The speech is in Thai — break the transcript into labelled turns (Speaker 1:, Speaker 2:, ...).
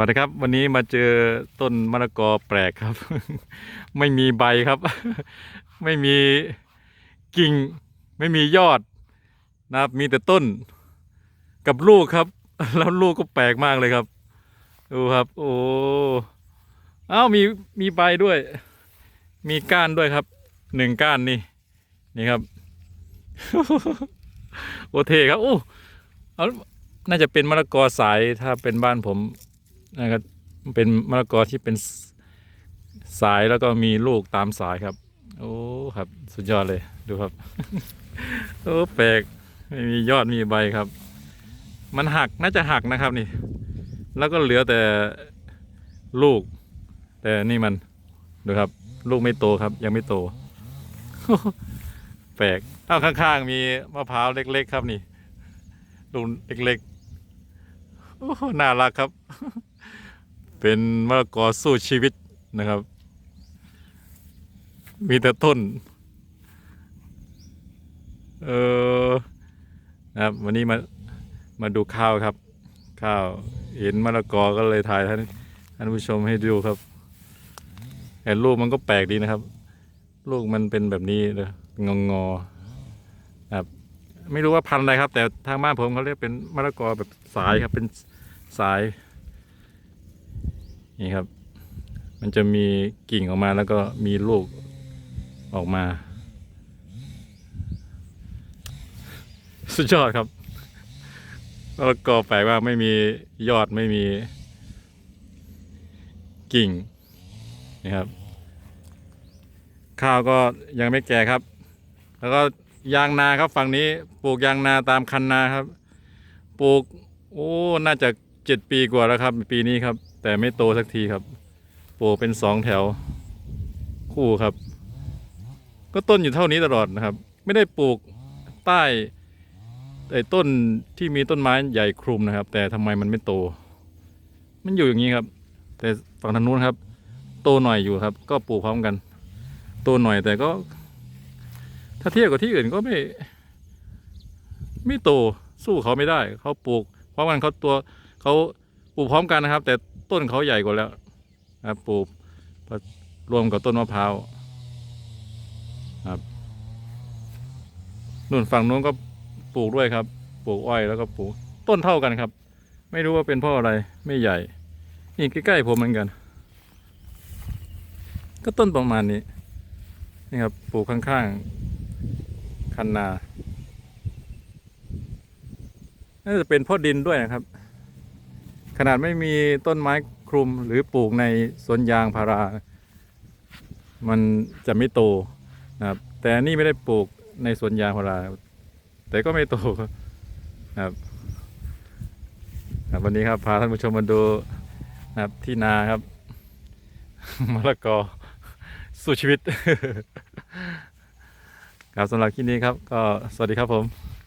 Speaker 1: วัสดีครับ วันนี้มาเจอต้นมะละกอแปลกครับ ไม่มีใบครับ ไม่มีกิ่ง ไม่มียอดนะครับ มีแต่ต้นกับลูกครับ แล้วลูกก็แปลกมากเลยครับดูครับ โอ้อ้าวมีมีใบด้วย มีก้านด้วยครับหนึ่งก้านนี่นี่ครับ โอเทครับโอ้เอาน่าจะเป็นมะละกอสายถ้าเป็นบ้านผม นะครับเป็นมะละกอที่เป็นสายแล้วก็มีลูกตามสายครับ โอ้ครับ สุดยอดเลยดูครับ โอ้แปลกไม่มียอดมีใบครับ มันหักน่าจะหักนะครับนี่ แล้วก็เหลือแต่ลูก แต่นี่มันดูครับ ลูกไม่โตครับ ยังไม่โต แปลกเอาข้างๆ มีมะพร้าวเล็ก ๆ ครับนี่ลูกเล็กๆโอ้น่ารักครับ เป็นมะละกอสู้ชีวิตนะครับ มีแต่ต้น เออนะครับ วันนี้มามาดูข้าวครับ ข้าวเห็นมะละกอก็เลยถ่ายท่านท่านผู้ชมให้ดูครับแต่ลูกมันก็แปลกดีนะครับ ลูกมันเป็นแบบนี้เลยงองอๆครับ ไม่รู้ว่าพันธุ์อะไรครับ แต่ทางบ้านผมเขาเรียกเป็นมะละกอแบบสายครับเป็นสาย นี่ครับ มันจะมีกิ่งออกมาแล้วก็มีลูกออกมา สุดยอดครับมะละกอแปลว่าไม่มียอดไม่มีกิ่งนี่ครับ ข้าวก็ยังไม่แก่ครับ แล้วก็ยางนาครับฝั่งนี้ปลูกยางนาตามคันนาครับ ปลูกโอ้ น่าจะเจ็ดปีกว่าแล้วครับ ปีนี้ครับ แต่ไม่โตสักทีครับปลูกเป็นสองแถว คู่ครับ ก็ต้นอยู่เท่านี้ตลอดนะครับ ไม่ได้ปลูกใต้ไอ้ต้นที่มีต้นไม้ใหญ่คลุมนะครับ แต่ทำไมมันไม่โต มันอยู่อย่างนี้ครับ แต่ฝั่งทางนู้นครับ โตหน่อยอยู่ครับ ก็ปลูกพร้อมกัน โตหน่อยแต่ก็ ถ้าเทียบกับที่อื่นก็ไม่ ไม่โตสู้เขาไม่ได้ เขาปลูกพร้อมกันเขาตัวเขาปลูกพร้อมกันนะครับ แต่ ต้นเขาใหญ่กว่าแล้วนะครับปลูกรวมกับต้นมะพร้าวครับนู่นฝั่งนู้นก็ปลูกด้วยครับ ปลูกอ้อยแล้วก็ปลูกต้นเท่ากันครับ ไม่รู้ว่าเป็นเพ่ออะไรไม่ใหญ่นี่ใกล้ๆผมเหมือนกัน ก็ต้นประมาณนี้นี่ครับปลูกข้างๆคันนาน่าจะเป็นเพ่อดินด้วยนะครับ ขนาดไม่มีต้นไม้คลุมหรือปลูกในสวนยางพารา มันจะไม่โตนะครับแต่นี่ไม่ได้ปลูกในสวนยางพารา แต่ก็ไม่โตครับครับวันนี้ครับพาท่านผู้ชมมาดูนะครับที่นาครับมะละกอสู้ชีวิตครับสำหรับคลิปนี้ครับ ก็สวัสดีครับผม